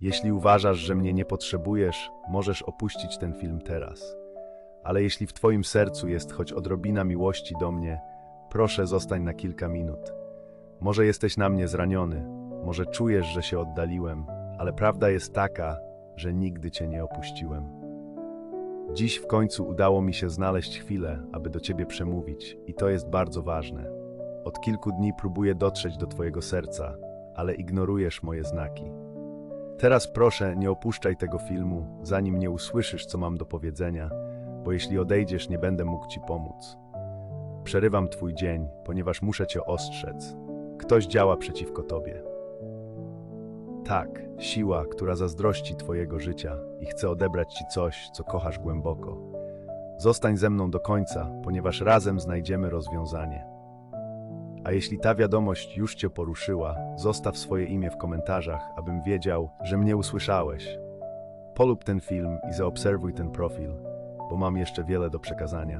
Jeśli uważasz, że mnie nie potrzebujesz, możesz opuścić ten film teraz. Ale jeśli w Twoim sercu jest choć odrobina miłości do mnie, proszę zostań na kilka minut. Może jesteś na mnie zraniony, może czujesz, że się oddaliłem, ale prawda jest taka, że nigdy Cię nie opuściłem. Dziś w końcu udało mi się znaleźć chwilę, aby do Ciebie przemówić, i to jest bardzo ważne. Od kilku dni próbuję dotrzeć do Twojego serca, ale ignorujesz moje znaki. Teraz proszę, nie opuszczaj tego filmu, zanim nie usłyszysz, co mam do powiedzenia, bo jeśli odejdziesz, nie będę mógł Ci pomóc. Przerywam Twój dzień, ponieważ muszę Cię ostrzec. Ktoś działa przeciwko Tobie. Tak, siła, która zazdrości Twojego życia i chce odebrać Ci coś, co kochasz głęboko. Zostań ze mną do końca, ponieważ razem znajdziemy rozwiązanie. A jeśli ta wiadomość już Cię poruszyła, zostaw swoje imię w komentarzach, abym wiedział, że mnie usłyszałeś. Polub ten film i zaobserwuj ten profil, bo mam jeszcze wiele do przekazania.